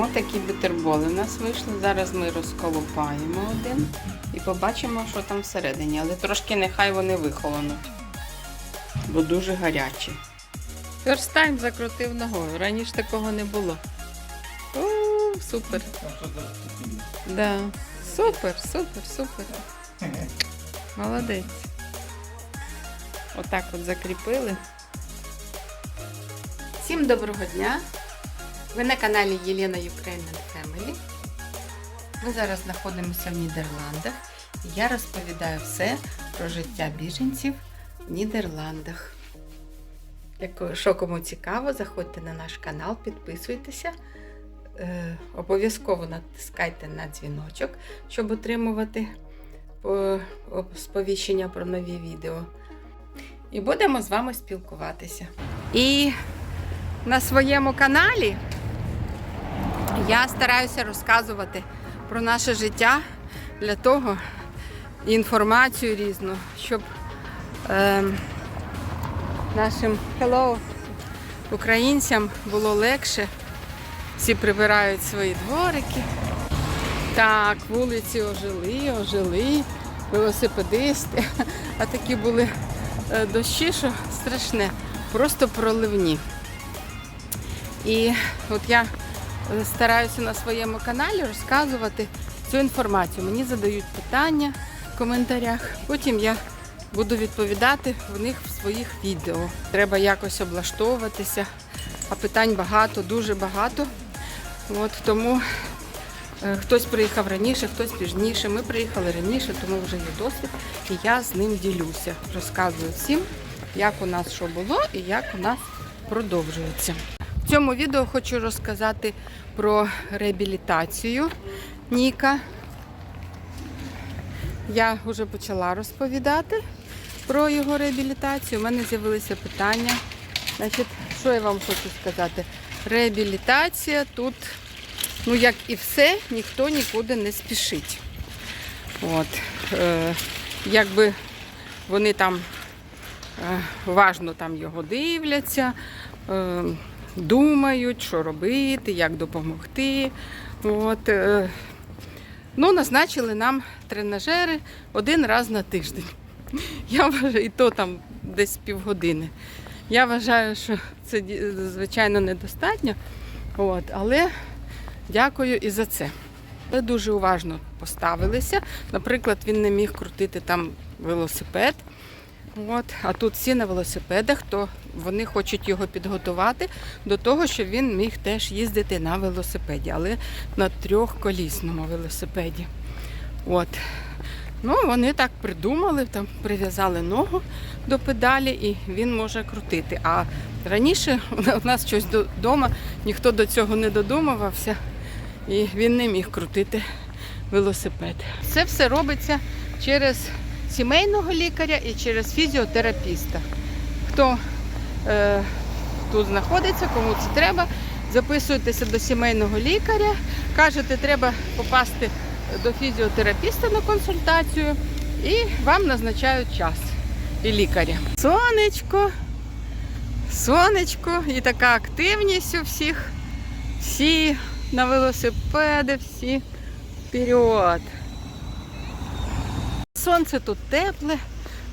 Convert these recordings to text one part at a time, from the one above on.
Ось такі бутерболи у нас вийшли. Зараз ми розколупаємо один і побачимо, що там всередині. Але трошки нехай вони вихолонуть, бо дуже гарячі. First time закрутив ногою. Раніше такого не було. О, супер. Да. Супер, супер, супер. Молодець. Отак от закріпили. Всім доброго дня! Ви на каналі Єлена Ukrainian Family. Ми зараз знаходимося в Нідерландах я розповідаю все про життя біженців в Нідерландах. Якщо кому цікаво, заходьте на наш канал, підписуйтеся. Е, обов'язково натискайте на дзвіночок, щоб отримувати сповіщення про нові відео. І будемо з вами спілкуватися. І на своєму каналі я стараюся розказувати про наше життя для того, інформацію різну, щоб ем, нашим hello, українцям було легше. Всі прибирають свої дворики. Так, вулиці ожили, ожили, велосипедисти. А такі були е, дощі, що страшне, просто проливні. І от я стараюся на своєму каналі розказувати цю інформацію. Мені задають питання в коментарях. Потім я буду відповідати в них в своїх відео. Треба якось облаштовуватися, а питань багато, дуже багато. От тому е, хтось приїхав раніше, хтось пізніше. Ми приїхали раніше, тому вже є досвід. І я з ним ділюся. Розказую всім, як у нас що було і як у нас продовжується. В цьому відео хочу розказати про реабілітацію Ніка. Я вже почала розповідати про його реабілітацію. У мене з'явилися питання. Значить, що я вам хочу сказати? Реабілітація тут, ну як і все, ніхто нікуди не спішить. От, е, якби вони там е, уважно там його дивляться, е, думають, що робити, як допомогти. От, е, ну, назначили нам тренажери один раз на тиждень. Я вважаю, і то там десь півгодини. Я вважаю, що це звичайно недостатньо, от, але дякую і за це. Ми дуже уважно поставилися. Наприклад, він не міг крутити там велосипед. От, а тут всі на велосипедах, то вони хочуть його підготувати до того, щоб він міг теж їздити на велосипеді, але на трьохколісному велосипеді. От. Ну, вони так придумали, там прив'язали ногу до педалі і він може крутити. А раніше у нас щось вдома, ніхто до цього не додумувався, і він не міг крутити велосипед. Це все робиться через сімейного лікаря і через фізіотерапіста. Хто е, тут знаходиться, кому це треба, записуєтеся до сімейного лікаря, кажете, треба попасти до фізіотерапіста на консультацію і вам назначають час і лікаря. Сонечко, сонечко і така активність у всіх. Всі на велосипеди, всі вперед. Сонце тут тепле.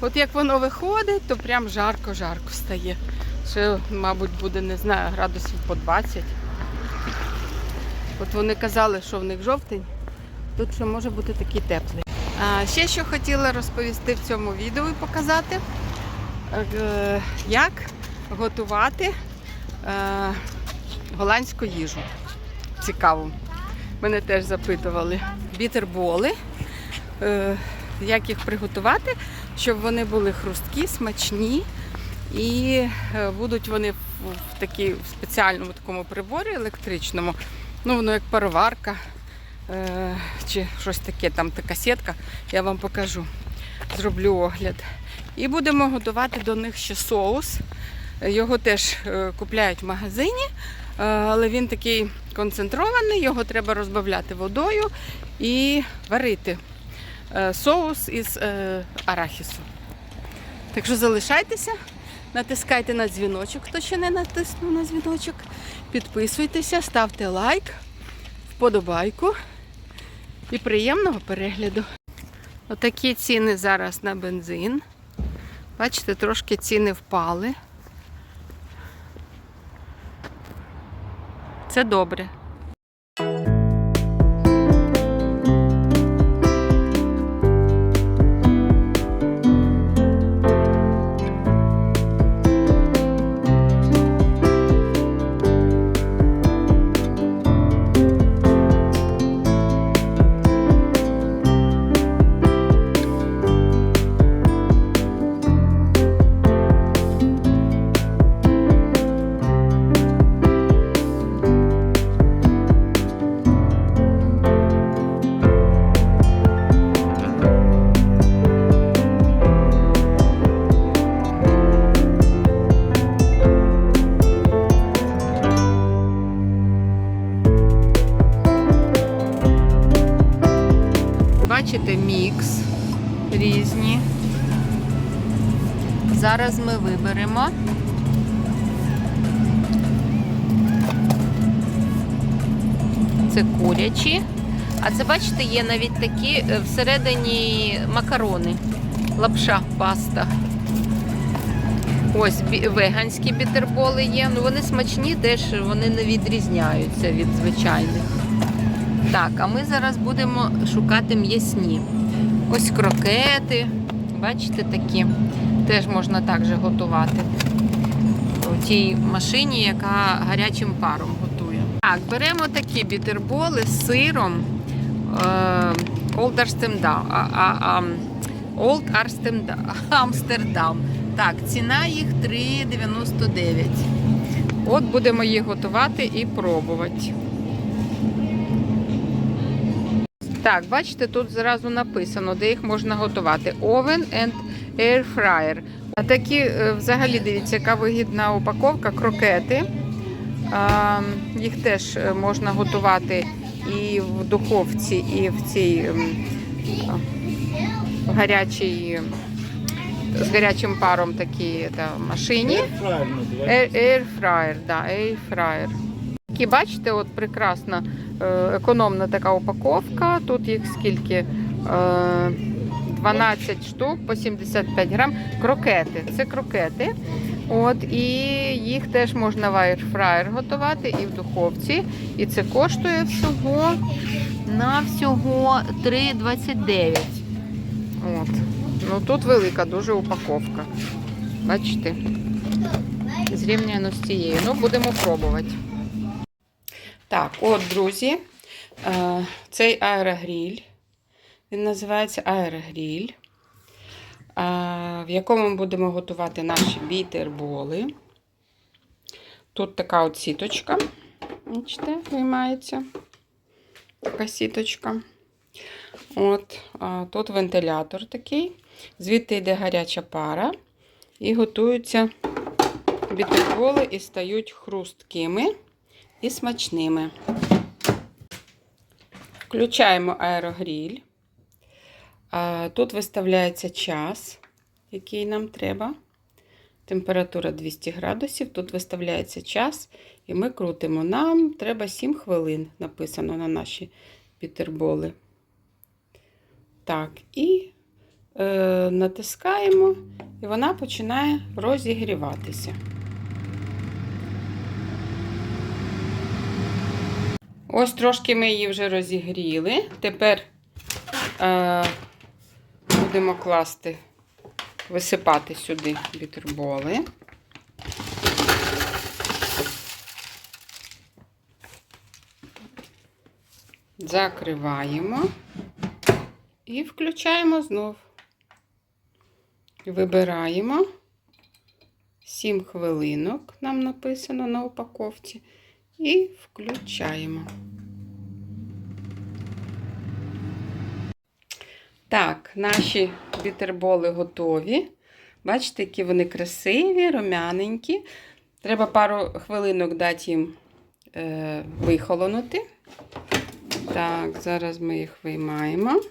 От як воно виходить, то прям жарко-жарко стає. Ще, мабуть, буде, не знаю, градусів по 20. От вони казали, що в них жовтень, тут ще може бути такий теплий. А, ще що хотіла розповісти в цьому відео і показати, е, як готувати е, голландську їжу. Цікаво. Мене теж запитували. Бітерболи. Як їх приготувати, щоб вони були хрусткі, смачні. І е, будуть вони в, такій в спеціальному такому приборі електричному. Ну, воно як пароварка е, чи щось таке, там така сітка, я вам покажу. Зроблю огляд. І будемо готувати до них ще соус Його теж е, купляють в магазині, е, але він такий концентрований, його треба розбавляти водою і варити. Е, Соус із е, арахісу. Так що залишайтеся, натискайте на дзвіночок, хто ще не натиснув на дзвіночок. Підписуйтеся, ставте лайк, вподобайку і приємного перегляду. Отакі ціни зараз на бензин. Бачите, трошки ціни впали. Це добре. Бачите, мікс різні. Зараз ми виберемо. Це курячі. А це, бачите, є навіть такі е, всередині макарони. Лапша, паста. Ось веганські бітерболи є. Ну вони смачні, теж вони не відрізняються від звичайних. Так, а ми зараз будемо шукати м'ясні. Ось крокети. Бачите, такі. Теж можна так же готувати. У тій машині, яка гарячим паром готує. Так, беремо такі бітерболи з сиром. Е, Old Amsterdam. Так, ціна їх 3,99. От будемо їх готувати і пробувати. Так, бачите, тут зразу написано, де їх можна готувати. Oven and Air Fryer. А такі, е, взагалі, дивіться, яка вигідна упаковка, крокети. Їх теж е, можна готувати і в духовці, і в цій гарячій, з гарячим паром такій та, машині. Правильно, давай. Air, air fryer, да, air fryer. Такі, бачите, от прекрасна е, економна така упаковка. Тут їх скільки? Е, 12 штук по 75 грам. Крокети. Це крокети. От, і їх теж можна в air готувати і в духовці. І це коштує всього на всього 3,29. От. Ну тут велика дуже упаковка. Бачите? Зрівняно з цією. Ну, будемо пробувати. Так, от, друзі, е, цей аерогріль. Він називається аерогріль, е, в якому ми будемо готувати наші бітерболи. Тут така от сіточка. Бачите, виймається. Така сіточка. От, тут вентилятор такий. Звідти йде гаряча пара. І готуються бітерболи і стають хрусткими і смачними. Включаємо аерогріль. Тут виставляється час, який нам треба. Температура 200 градусів. Тут виставляється час, і ми крутимо. Нам треба 7 хвилин, написано на наші бітерболи. Так, і е, натискаємо, і вона починає розігріватися. Ось трошки ми її вже розігріли. Тепер е, будемо класти, висипати сюди бітерболи. Закриваємо і включаємо знов. Вибираємо 7 хвилинок, нам написано на упаковці, і включаємо. Так, наші бітерболи готові. Бачите, які вони красиві, рум'яненькі. Треба пару хвилинок дати їм е, вихолонути. Так, зараз ми їх виймаємо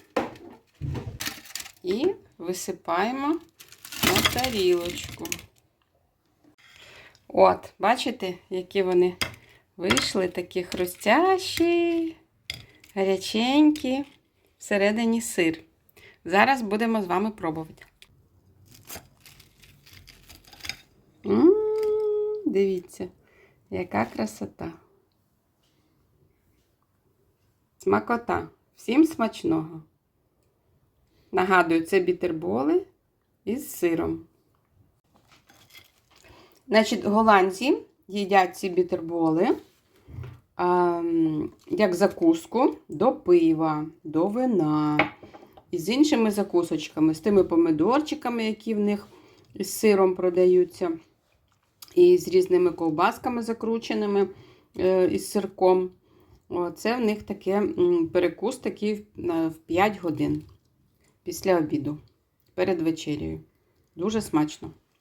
і висипаємо на тарілочку. От, бачите, які вони вийшли, такі хрустящі, гаряченькі, всередині сир. Зараз будемо з вами пробувати. М, Дивіться, яка красота. Смакота. Всім смачного. Нагадую, це бітерболи із сиром. Значить, голландці їдять ці бітерболи як закуску до пива, до вина. І з іншими закусочками, з тими помидорчиками, які в них з сиром продаються, і з різними ковбасками закрученими е, із сирком. Це в них таке перекус такий в 5 годин після обіду, перед вечерею. Дуже смачно.